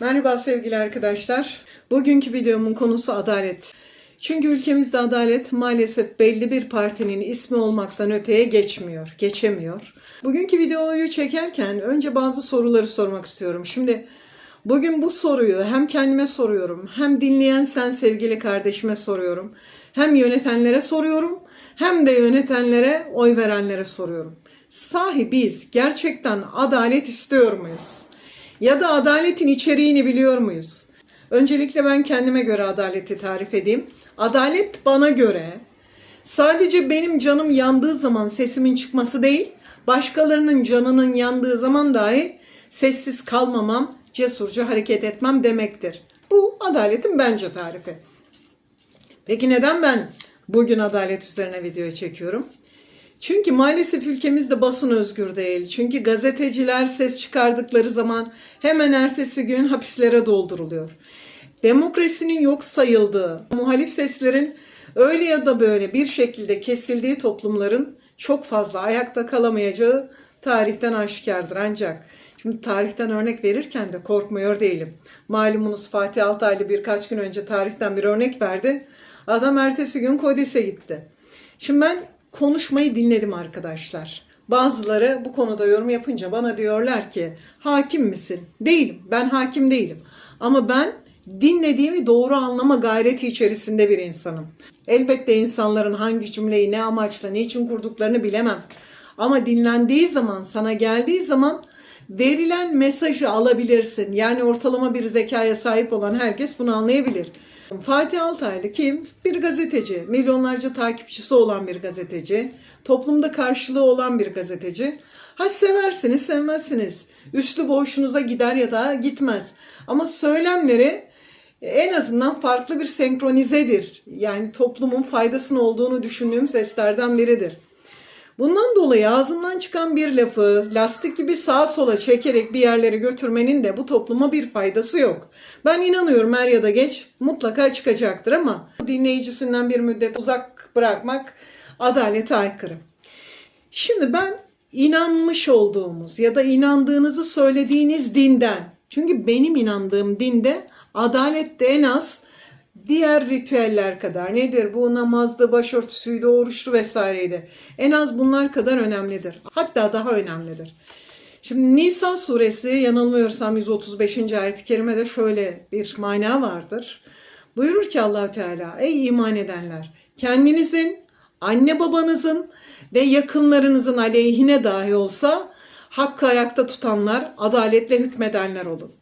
Merhaba sevgili arkadaşlar. Bugünkü videomun konusu adalet. Çünkü ülkemizde adalet maalesef belli bir partinin ismi olmaktan öteye geçmiyor, geçemiyor. Bugünkü videoyu çekerken önce bazı soruları sormak istiyorum. Şimdi bugün bu soruyu hem kendime soruyorum, hem dinleyen sen sevgili kardeşime soruyorum. Hem yönetenlere soruyorum, hem de yönetenlere, oy verenlere soruyorum. Sahi biz gerçekten adalet istiyor muyuz? Ya da adaletin içeriğini biliyor muyuz? Öncelikle ben kendime göre adaleti tarif edeyim. Adalet bana göre sadece benim canım yandığı zaman sesimin çıkması değil, başkalarının canının yandığı zaman dahi sessiz kalmamam, cesurca hareket etmem demektir. Bu adaletin bence tarifi. Peki neden ben bugün adalet üzerine video çekiyorum? Çünkü maalesef ülkemizde basın özgür değil. Çünkü gazeteciler ses çıkardıkları zaman hemen ertesi gün hapislere dolduruluyor. Demokrasinin yok sayıldığı, muhalif seslerin öyle ya da böyle bir şekilde kesildiği toplumların çok fazla ayakta kalamayacağı tarihten aşikardır. Ancak şimdi tarihten örnek verirken de korkmuyor değilim. Malumunuz Fatih Altaylı birkaç gün önce tarihten bir örnek verdi. Adam ertesi gün Kodes'e gitti. Şimdi ben konuşmayı dinledim arkadaşlar. Bazıları bu konuda yorum yapınca bana diyorlar ki hakim misin? Değilim. Ben hakim değilim. Ama ben dinlediğimi doğru anlama gayreti içerisinde bir insanım. Elbette insanların hangi cümleyi ne amaçla, ne için kurduklarını bilemem. Ama dinlendiği zaman, sana geldiği zaman verilen mesajı alabilirsin. Yani ortalama bir zekaya sahip olan herkes bunu anlayabilir. Fatih Altaylı kim? Bir gazeteci. Milyonlarca takipçisi olan bir gazeteci. Toplumda karşılığı olan bir gazeteci. Ha seversiniz, sevmezsiniz. Üslü hoşunuza gider ya da gitmez. Ama söylemleri en azından farklı bir senkronizedir. Yani toplumun faydasının olduğunu düşündüğüm seslerden biridir. Bundan dolayı ağzından çıkan bir lafı lastik gibi sağa sola çekerek bir yerlere götürmenin de bu topluma bir faydası yok. Ben inanıyorum er ya da geç mutlaka çıkacaktır ama dinleyicisinden bir müddet uzak bırakmak adalete aykırı. Şimdi ben inanmış olduğumuz ya da inandığınızı söylediğiniz dinden çünkü benim inandığım dinde adalet de en az diğer ritüeller kadar nedir bu namazdı, başörtüsüydü, oruçlu vesaireydi. En az bunlar kadar önemlidir. Hatta daha önemlidir. Şimdi Nisa suresi yanılmıyorsam 135. ayet-i kerimede şöyle bir mana vardır. Buyurur ki allah Teala ey iman edenler kendinizin, anne babanızın ve yakınlarınızın aleyhine dahi olsa hakkı ayakta tutanlar, adaletle hükmedenler olun.